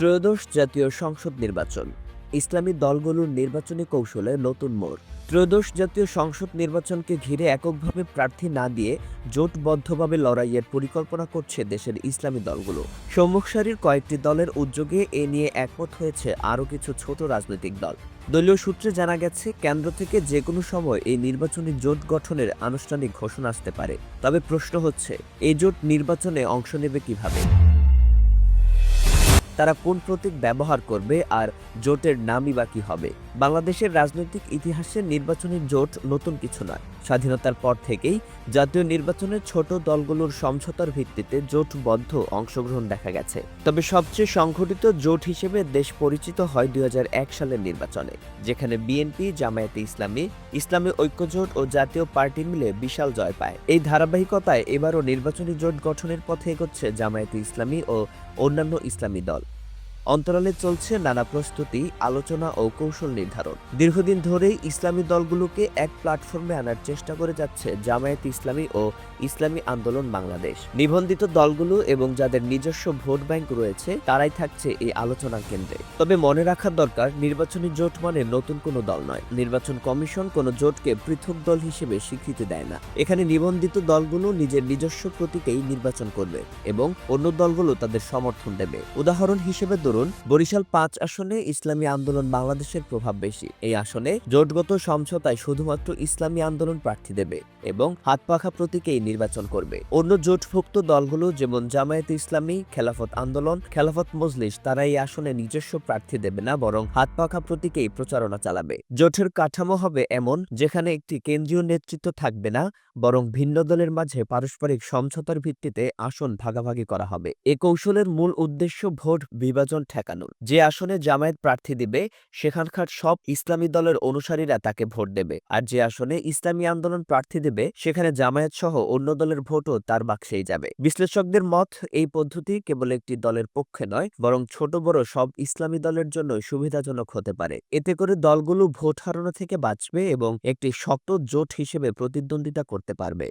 ত্রয়োদশ জাতীয় সংসদ নির্বাচন। ইসলামী দলগুলোর নির্বাচনী কৌশলে নতুন মোড়। ত্রয়োদশ জাতীয় সংসদ নির্বাচনকে ঘিরে এককভাবে প্রার্থী না দিয়ে জোটবদ্ধভাবে লড়াইয়ের পরিকল্পনা করছে দেশের ইসলামী দলগুলো। সম্মুখ সারির কয়েকটি দলের উদ্যোগে এ নিয়ে একমত হয়েছে আরও কিছু ছোট রাজনৈতিক দল। দলীয় সূত্রে জানা গেছে, কেন্দ্র থেকে যে কোনো সময় এই নির্বাচনী জোট গঠনের আনুষ্ঠানিক ঘোষণা আসতে পারে। তবে প্রশ্ন হচ্ছে এই জোট নির্বাচনে অংশ নেবে কীভাবে? তারা কোন প্রতীক ব্যবহার করবে আর জোটের নামই বা কি হবে? বাংলাদেশের রাজনৈতিক ইতিহাসে নির্বাচনী জোট নতুন কিছু নয়। স্বাধীনতার পর থেকেই জাতীয় নির্বাচনে ছোট দলগুলোর সমঝোতার ভিত্তিতে জোটবদ্ধ অংশগ্রহণ দেখা গেছে। তবে সবচেয়ে সংঘটিত জোট হিসেবে দেশ পরিচিত হয় দুই হাজার এক সালের নির্বাচনে, যেখানে বিএনপি, জামায়াতে ইসলামী ইসলামী ঐক্যজোট ও জাতীয় পার্টি মিলে বিশাল জয় পায়। এই ধারাবাহিকতায় এবারও নির্বাচনী জোট গঠনের পথে এগোচ্ছে জামায়াতে ইসলামী ও অন্যান্য ইসলামী দল। অন্তরালে চলছে নানা প্রস্তুতি, আলোচনা ও কৌশল নির্ধারণ। দীর্ঘদিন ধরেই ইসলামী দলগুলোকে এক প্ল্যাটফর্মে আনার চেষ্টা করে যাচ্ছে জামায়াত ইসলামী ও ইসলামী আন্দোলন বাংলাদেশ। নিবন্ধিত দলগুলো এবং যাদের নিজস্ব ভোট ব্যাংক রয়েছে, তারাই থাকছে এই আলোচনার কেন্দ্রে। তবে মনে রাখা দরকার, নির্বাচনী জোট মানে নতুন কোনো দল নয়। নির্বাচন কমিশন কোনো জোটকে পৃথক দল হিসেবে স্বীকৃতি দেয় না। এখানে নিবন্ধিত দলগুলো নিজের নিজস্ব প্রতীকেই নির্বাচন করবে এবং অন্য দলগুলো তাদের সমর্থন দেবে। উদাহরণ হিসেবে ধরুন বরিশাল পাঁচ আসনে ইসলামী আন্দোলন বাংলাদেশের প্রভাব বেশি। এই আসনে জোটগত সমঝোতায় শুধুমাত্র ইসলামী আন্দোলন প্রার্থী দেবে এবং হাত পাখা প্রতীকেই নির্বাচন করবে। অন্য জোটভুক্ত দলগুলো যেমন জামায়াত ইসলামী, খেলাফত আন্দোলন, খেলাফত মজলিস তারা এই আসনে নিজস্ব প্রার্থী দেবে না, বরং হাত পাখা প্রতীকেই প্রচারণা চালাবে। জোটের কাঠামো হবে এমন, যেখানে একটি কেন্দ্রীয় নেতৃত্ব থাকবে না, বরং ভিন্ন দলের মাঝে পারস্পরিক সমঝোতার ভিত্তিতে আসন ভাগাভাগি করা হবে। এ কৌশলের মূল উদ্দেশ্য ভোট বিভাজন ঠেকানো যে আসনে জামায়াত প্রার্থী দিবে, সেখানকার সব ইসলামী দলের অনুসারীরা তাকে ভোট দেবে। আর যে আসনে ইসলামী আন্দোলন প্রার্থী দেবে, সেখানে জামায়াত সহ অন্য দলের ভোটও তার বাক্সেই যাবে। বিশ্লেষকদের মত, এই পদ্ধতি কেবল একটি দলের পক্ষে নয়, বরং ছোট বড় সব ইসলামী দলের জন্য সুবিধাজনক হতে পারে। এতে করে দলগুলো ভোট হারানো থেকে বাঁচবে এবং একটি শক্ত জোট হিসেবে প্রতিদ্বন্দ্বিতা করতে পারবে।